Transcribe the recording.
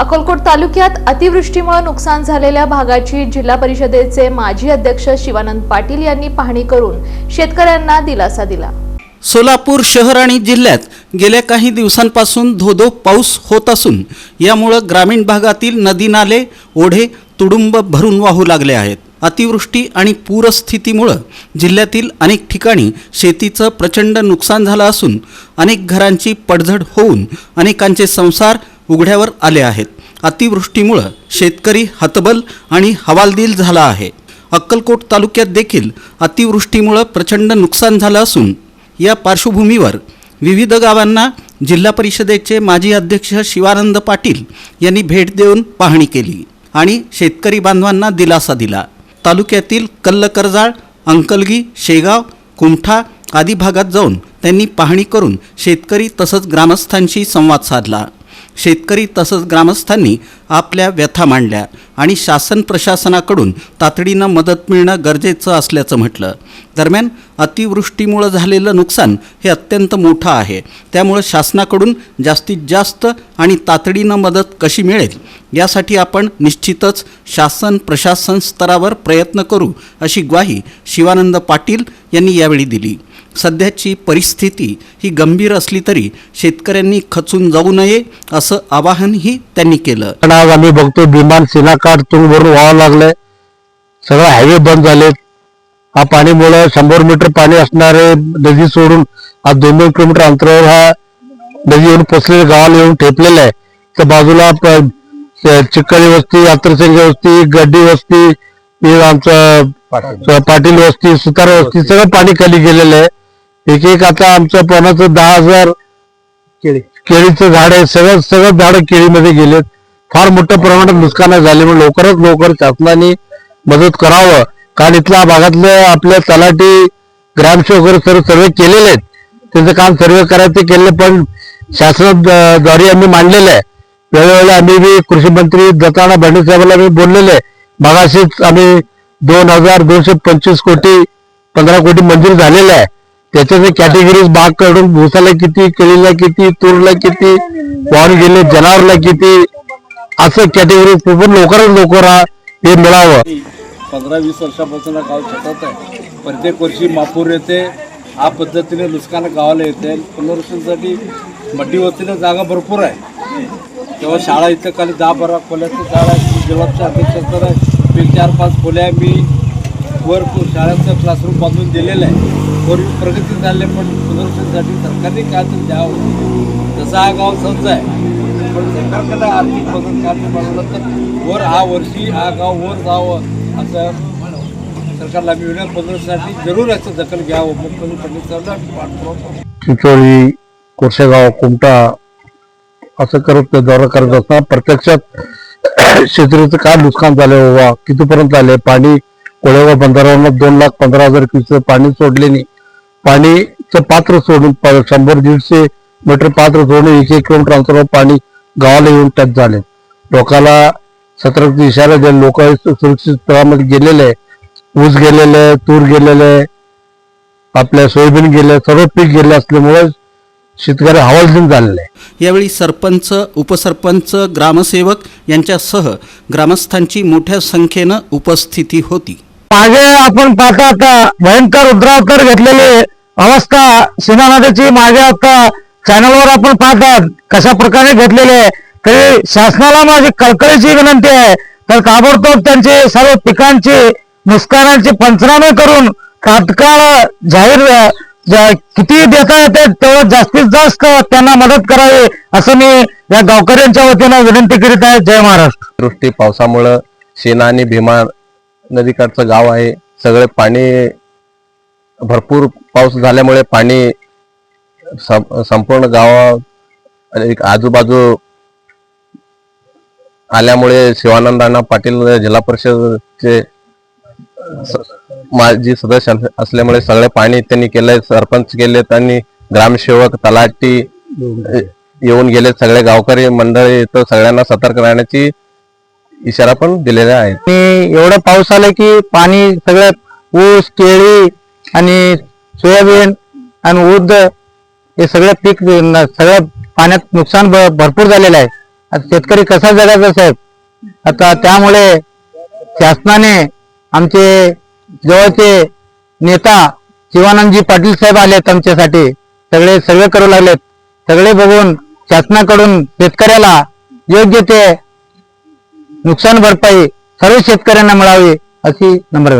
अकोलकोट तालुक्यात अतिवृष्टीमुळे नुकसान झालेल्या भागाची जिल्हा परिषदेचे माजी अध्यक्ष शिवानंद पाटील यांनी पाहणी करून शेतकऱ्यांना दिलासा दिला. सोलापूर शहर आणि जिल्ह्यात गेल्या काही दिवसांपासून धोधो पाऊस होत असून यामुळं ग्रामीण भागातील नदी नाले ओढे तुडुंब भरून वाहू लागले आहेत. अतिवृष्टी आणि पूरस्थितीमुळं जिल्ह्यातील अनेक ठिकाणी शेतीचं प्रचंड नुकसान झालं असून अनेक घरांची पडझड होऊन अनेकांचे संसार उघड्यावर आले आहेत. अतिवृष्टीमुळं शेतकरी हतबल आणि हवालदिल झाला आहे. अक्कलकोट तालुक्यात देखील अतिवृष्टीमुळं प्रचंड नुकसान झालं असून या पार्श्वभूमीवर विविध गावांना जिल्हा परिषदेचे माजी अध्यक्ष शिवानंद पाटील यांनी भेट देऊन पाहणी केली आणि शेतकरी बांधवांना दिलासा दिला. तालुक्यातील कल्लकरजाळ अंकलगी शेगाव कुमठा आदी भागात जाऊन त्यांनी पाहणी करून शेतकरी तसंच ग्रामस्थांशी संवाद साधला. शेतकरी तसंच ग्रामस्थांनी आपल्या व्यथा मांडल्या आणि शासन प्रशासनाकडून तातडीनं मदत मिळणं गरजेचं असल्याचं म्हटलं. दरम्यान अतिवृष्टीमुळं झालेलं नुकसान हे अत्यंत मोठं आहे. त्यामुळं शासनाकडून जास्तीत जास्त आणि तातडीनं मदत कशी मिळेल यासाठी आपण निश्चितच शासन प्रशासन स्तरावर प्रयत्न करू अशी ग्वाही शिवानंद पाटील यांनी यावेळी दिली. सध्याची परिस्थिती ही गंभीर असली तरी शेतकऱ्यांनी खचून जाऊ नये असं आवाहनही त्यांनी केलं. पण आज आम्ही बघतो विमान सिनाकाठ तुंग भरून व्हावं लागलंय सगळं हायवे बंद झालेत. हा पाणीमुळे शंभर मीटर पाणी असणारे नदी सोडून आज दोन दोन किलोमीटर अंतरावर हा नदी येऊन पोचलेल्या गावाला येऊन ठेपलेला आहे. त्या बाजूला चिक्कळी वस्ती यात्रसिंग वस्ती गड्डी वस्ती आमचं पाटील वस्ती सुतार वस्ती सगळं पाणी खाली गेलेलं आहे. एक एक आता आमच्या पणाचं दहा हजार केळीचं झाड आहे. सगळं सगळं झाड केळीमध्ये गेलेत. फार मोठ्या प्रमाणात नुकसान झाले. म्हणून लवकरात लवकर शासनाने मदत करावं. कारण इथल्या भागातले आपल्या तलाठी ग्रामसेवक वगैरे सर्व सर्वे केलेले आहेत. त्यांचं काम सर्वे करायचे केले पण शासनाद्वारे आम्ही मांडलेलं आहे. वेळोवेळी आम्ही बी कृषी मंत्री दत्ताना भंडे साहेबांना मी बोललेले मगाशीच आम्ही दोन हजार दोनशे पंचवीस कोटी पंधरा कोटी मंजूर झालेले आहे. त्याच्यात कॅटेगरीज बाग काढून भुसाला किती केळीला किती तूरला किती वाहून गेले जनावरला किती असं कॅटेगरी पण लवकरात लवकर हा मिळावं. पंधरा वीस वर्षापासून गाव सतत आहे. प्रत्येक वर्षी मापूर येते. हा पद्धतीने नुकसान गावाला येते. पुनर्वसनासाठी मड्डी वस्तीला जागा भरपूर आहे. तेव्हा शाळा इथं खाली दहा बारा खोल्याचं शाळा आहे. अध्यक्ष तर आहे. मी चार पाच खोल्या मी वर शाळेचं क्लासरूम बांधून दिलेलं आहे. पूर्वी प्रगती झाली पण पुनर्वसनासाठी सरकारने काय तर द्यावं? तसा हा गाव सज्ज आहे पण सरकारकडे आर्थिक मदत कार्य बनवलं तर वर हा वर्षी हा गाव वर जावं असं सरकारला मी विनंती पद्धतीसाठी जरूर याचं दखल घ्यावं मुख्यमंत्री पंडित साहेबांना पाठपुरावा करू. चिंचोळी कुमटा असं करत दौरा करत असताना प्रत्यक्षात शेतीचं काय नुकसान झालं बाबा? कितीपर्यंत आले पाणी कोळेगाव बंधाऱ्यावर दोन लाख पंधरा हजार क्युसेक पाणी सोडले नाही. पाणीचं पात्र सोडून शंभर दीडशे मीटर पात्र सोडून एक एक किलोमीटर अंतरावर पाणी गावाला येऊन टच झाले. लोकाला सतर्क इशारा दिले. लोक सुरक्षित स्थळामध्ये गेलेले आहे. ऊस गेलेले आहे, तूर गेलेले आहे, आपल्या सोयाबीन गेले सर्व पीक गेले असल्यामुळे शेतकरी हवालदिन झालेले आहे यावेळी सरपंच उपसरपंच ग्रामसेवक यांच्यासह ग्रामस्थांची मोठ्या संख्येनं उपस्थिती होती. मागे आपण पाहता आता भयंकर रुद्रावतार घेतलेली अवस्था सीमा नदीची मागे आता चॅनलवर आपण पाहतात कशा प्रकारे घेतलेले तरी शासनाला माझी कळकळीची विनंती आहे. तर ताबडतोब त्यांची सर्व पिकांची नुकसानांचे पंचनामे करून तात्काळ जाहीर जा, किती देता येते तेवढं जास्तीत जास्त त्यांना मदत करावी असं मी या गावकऱ्यांच्या वतीनं विनंती करीत आहे. जय महाराष्ट्र. दृष्टी पावसामुळं सेना आणि भीमा नदीकाठचं गाव आहे. सगळे पाणी भरपूर पाऊस झाल्यामुळे पाणी संपूर्ण गावा एक आजूबाजू आल्यामुळे शिवानंदांना पाटील जिल्हा परिषदचे माजी सदस्य अस- असल्यामुळे सगळे पाणी त्यांनी केलंय. सरपंच केलेत आणि ग्रामसेवक तलाठी येऊन गेले. सगळे गावकरी मंडळी. इथं सगळ्यांना सतर्क राहण्याची इशारा पण दिलेला आहे. आणि एवढं पाऊस आलं की पाणी सगळं ऊस केळी आणि सोयाबीन आणि उद हे सगळं पीक सगळ्या सगळं पाण्यात नुकसान भरपूर झालेलं आहे. आता शेतकरी कसा जगायचा साहेब? आता त्यामुळे शासनाने आमचे जवळचे नेता शिवानंदजी पाटील साहेब आलेत आमच्यासाठी. सगळे सर्वे करू लागलेत. सगळे बघून शासनाकडून शेतकऱ्याला योग्य ते नुकसान भरपाई सर्व शेतकऱ्यांना मिळावी अशी नम्र